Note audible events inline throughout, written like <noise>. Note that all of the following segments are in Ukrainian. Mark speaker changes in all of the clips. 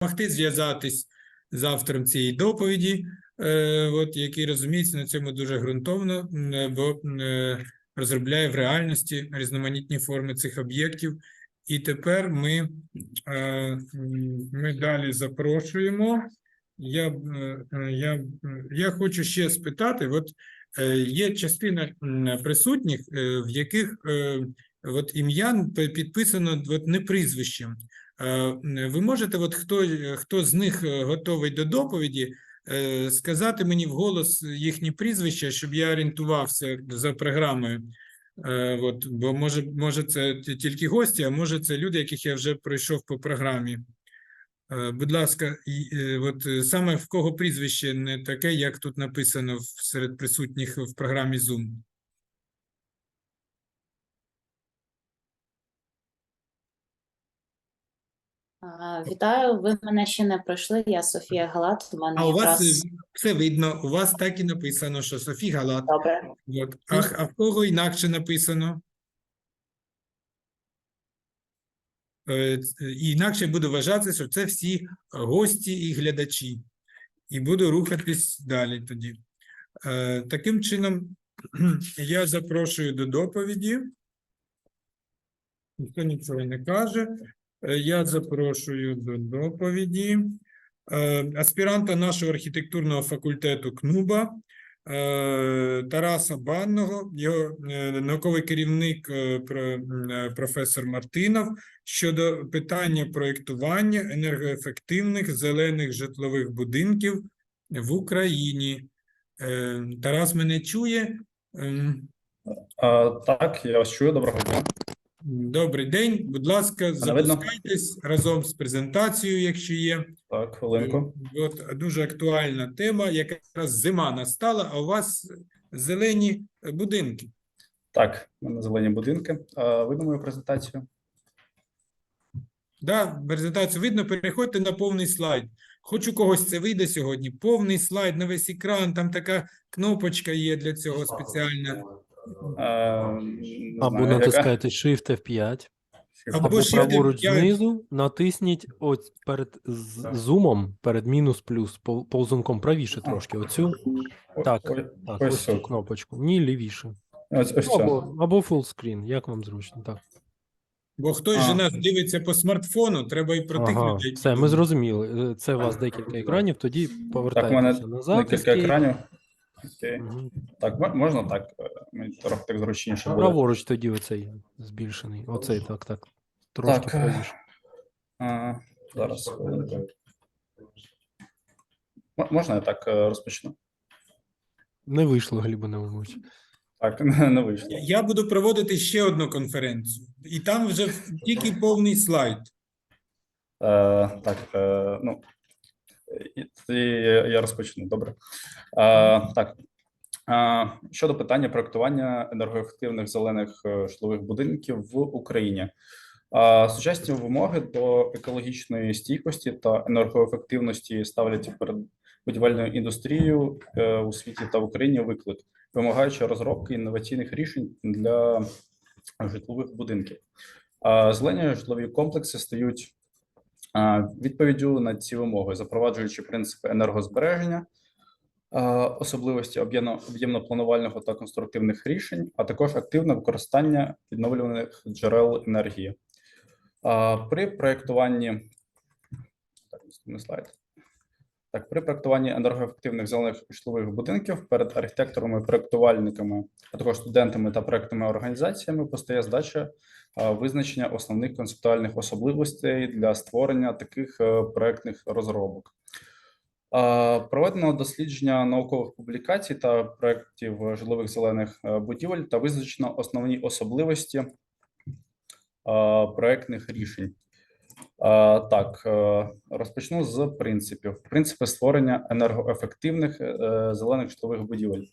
Speaker 1: допомогти зв'язатись з автором цієї доповіді, е, от, який розуміється на цьому дуже ґрунтовно, е, бо е, розробляє в реальності різноманітні форми цих об'єктів. І тепер ми, е, ми далі запрошуємо. Я, е, е, я, е, я хочу ще спитати: от е, є частина присутніх, е, в яких е, от ім'я підписано от, не прізвищем. Е, Ви можете, от хто, хто з них е, готовий до доповіді, е, сказати мені вголос їхні прізвища, щоб я орієнтувався за програмою. От, бо може, може це тільки гості, а може це люди, яких я вже пройшов по програмі. Будь ласка, от саме в кого прізвище не таке, як тут написано серед присутніх в програмі Zoom.
Speaker 2: Вітаю, ви мене ще не пройшли. Я Софія Галат. У мене
Speaker 1: А у вас
Speaker 2: якраз
Speaker 1: е, все видно, у вас так і написано, що Софі Галат.
Speaker 2: добре.
Speaker 1: От. А, а в кого інакше написано? Е, І інакше буду вважати, що це всі гості і глядачі. І буду рухатись далі тоді. Е, Таким чином, <clears throat> я запрошую до доповіді. Ніхто нічого не каже. Е, Я запрошую до доповіді е, аспіранта нашого архітектурного факультету КНУБа е, Тараса Банного, його науковий керівник професор Мартинов щодо питання проєктування енергоефективних зелених житлових будинків в Україні. Тарас мене чує. Ем,
Speaker 3: так, я вас чую. Доброго дня.
Speaker 1: Добрий день, будь ласка, запускайтесь разом з презентацією, якщо є.
Speaker 3: Так, хвилинку.
Speaker 1: От дуже актуальна тема, якраз зима настала, а у вас зелені будинки.
Speaker 3: Так, у мене зелені будинки. А, видно мою презентацію?
Speaker 1: Да, презентацію видно, переходьте на повний слайд. Хоч у когось це вийде сьогодні. Повний слайд на весь екран, там така кнопочка є для цього спеціальна.
Speaker 3: Не
Speaker 4: Або
Speaker 3: знаю, яка.
Speaker 4: натискайте Shift F5,
Speaker 1: Або
Speaker 4: або праворуч
Speaker 1: F5.
Speaker 4: знизу натисніть ось перед з- зумом, перед мінус плюс, пол- ползунком правіше трошки. Оцю, так. так,
Speaker 3: ось
Speaker 4: ось цю кнопочку. Ні, лівіше.
Speaker 3: Ось, ось
Speaker 4: Ну. Або, або full screen, як вам зручно, так.
Speaker 1: Бо хтось
Speaker 3: А.
Speaker 1: же нас дивиться по смартфону, треба і про тих
Speaker 4: Ага,
Speaker 1: людей.
Speaker 4: все, ми зрозуміли. Е, Це у вас декілька екранів, тоді повертайтеся назад.
Speaker 3: декілька
Speaker 4: escape.
Speaker 3: екранів. Окей.
Speaker 4: Мгм.
Speaker 3: Так, мо- можна так? Е, Мені трохи так зручніше буде.
Speaker 4: Праворуч тоді оцей збільшений. Оцей, так, так. Трошки
Speaker 3: Так,
Speaker 4: правіше.
Speaker 3: А, зараз. М- Можна я так е, розпочну?
Speaker 4: Не вийшло, Глібо Наумович.
Speaker 3: Так, <laughs> не, не вийшло.
Speaker 1: Я- буду проводити ще одну конференцію, і там вже тільки повний слайд.
Speaker 3: Е, так, е, ну, і, тоді я, розпочну, добре. Е, так, щодо питання проектування енергоефективних зелених е, житлових будинків в Україні. Сучасні вимоги до екологічної стійкості та енергоефективності ставлять перед будівельною індустрією е, у світі та в Україні виклик, вимагаючи розробки інноваційних рішень для житлових будинків. Зелені житлові комплекси стають відповіддю на ці вимоги, запроваджуючи принципи енергозбереження, особливості об'ємно- об'ємно-планувального та конструктивних рішень, а також активне використання відновлюваних джерел енергії. При проєктуванні слайд. Так, при проєктуванні енергоефективних зелених житлових будинків перед архітекторами, проєктувальниками, а також студентами та проєктними організаціями постає задача а, визначення основних концептуальних особливостей для створення таких е, проектних розробок. Проведено дослідження наукових публікацій та проєктів житлових зелених е, будівель та визначено основні особливості а, проектних рішень. Так, е, розпочну з принципів. Принципи створення енергоефективних е, зелених житлових будівель.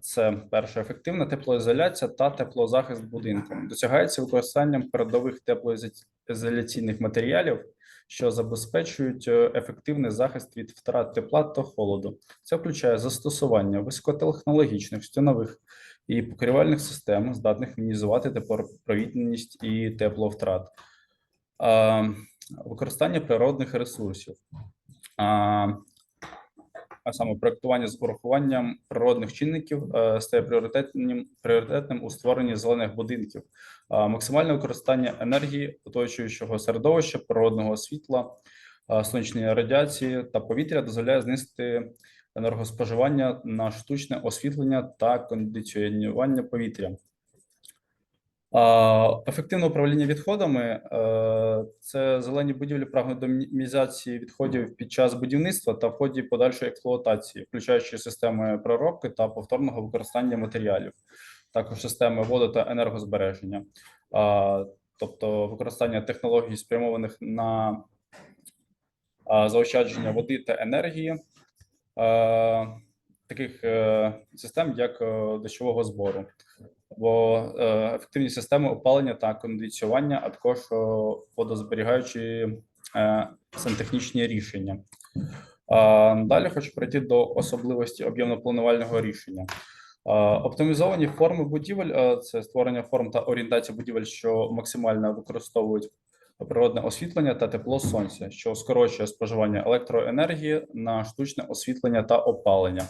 Speaker 3: Це перше ефективна теплоізоляція та теплозахист будинку. Досягається використанням передових теплоізоляційних матеріалів, що забезпечують е, ефективний захист від втрат тепла та холоду. Це включає застосування високотехнологічних стінових і покривальних систем, здатних мінімізувати теплопровідність і тепловтрат. Використання природних ресурсів, а, саме проектування з урахуванням природних чинників е, стає пріоритетним, пріоритетним у створенні зелених будинків, максимальне використання енергії оточуючого середовища, природного світла, сонячної радіації та повітря дозволяє знизити енергоспоживання на штучне освітлення та кондиціонування повітря. Ефективне управління відходами е, це зелені будівлі прагнуть до мінімізації відходів під час будівництва та в ході подальшої експлуатації, включаючи системи проробки та повторного використання матеріалів, також системи води та енергозбереження, тобто використання технологій, спрямованих на заощадження води та енергії, е, таких е, систем, як дощового збору або е, ефективні системи опалення та кондиціювання, а також водозберігаючі е, сантехнічні рішення. Далі хочу перейти до особливості об'ємно-планувального рішення. Оптимізовані форми будівель е, це створення форм та орієнтація будівель, що максимально використовують природне освітлення та тепло сонця, що скорочує споживання електроенергії на штучне освітлення та опалення.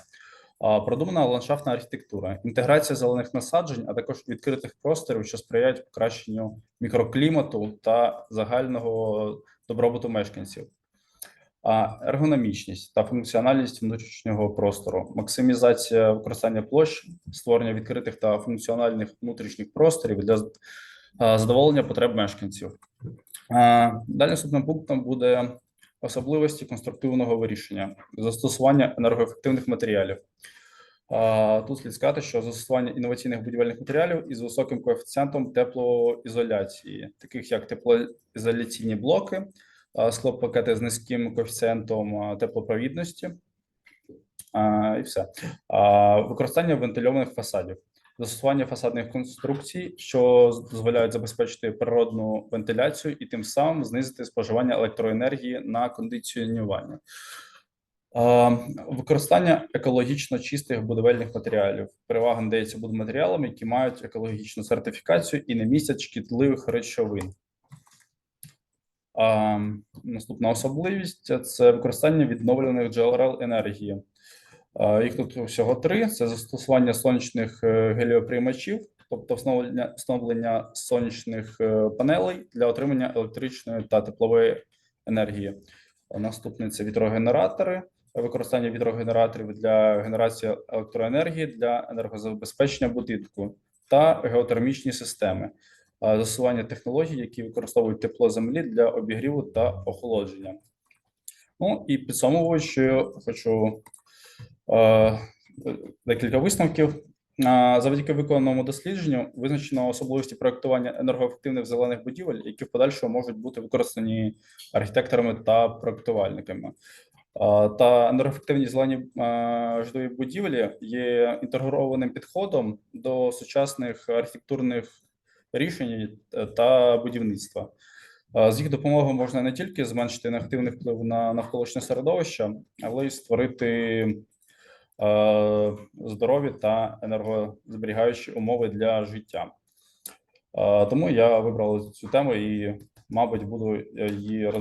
Speaker 3: Продумана ландшафтна архітектура, інтеграція зелених насаджень, а також відкритих просторів, що сприяють покращенню мікроклімату та загального добробуту мешканців. Ергономічність та функціональність внутрішнього простору, максимізація використання площ, створення відкритих та функціональних внутрішніх просторів для задоволення потреб мешканців. Далі наступним пунктом буде особливості конструктивного вирішення, застосування енергоефективних матеріалів. Тут слід сказати, що застосування інноваційних будівельних матеріалів із високим коефіцієнтом теплоізоляції, таких як теплоізоляційні блоки, склопакети з низьким коефіцієнтом теплопровідності, і все. Використання вентильованих фасадів, застосування фасадних конструкцій, що дозволяють забезпечити природну вентиляцію і тим самим знизити споживання електроенергії на кондиціонування. Використання екологічно чистих будівельних матеріалів. Перевага надається будматеріалам, які мають екологічну сертифікацію і не містять шкідливих речовин. Наступна особливість це використання відновлених джерел енергії. Їх тут всього три: це застосування сонячних е, геліоприймачів, тобто встановлення, встановлення сонячних е, панелей для отримання електричної та теплової енергії. А Наступне це вітрогенератори, використання вітрогенераторів для генерації електроенергії для енергозабезпечення будинку та геотермічні системи, а, застосування технологій, які використовують тепло землі для обігріву та охолодження. Ну і підсумовуючи, хочу декілька висновків. Завдяки виконаному дослідженню визначено особливості проектування енергоефективних зелених будівель, які в подальшому можуть бути використані архітекторами та проектувальниками. Та енергоефективні зелені а, житлові будівлі є інтегрованим підходом до сучасних архітектурних рішень е, та будівництва. З їх допомогою можна не тільки зменшити негативний вплив на навколишнє середовище, але й створити е, здорові та енергозберігаючі умови для життя. Е, Тому я вибрав цю тему і, мабуть, буду е, її е,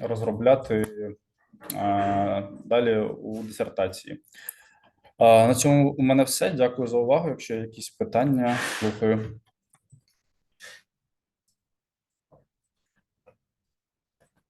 Speaker 3: розробляти е, далі у дисертації. Е, На цьому у мене все. Дякую за увагу. Якщо є якісь питання, слухаю.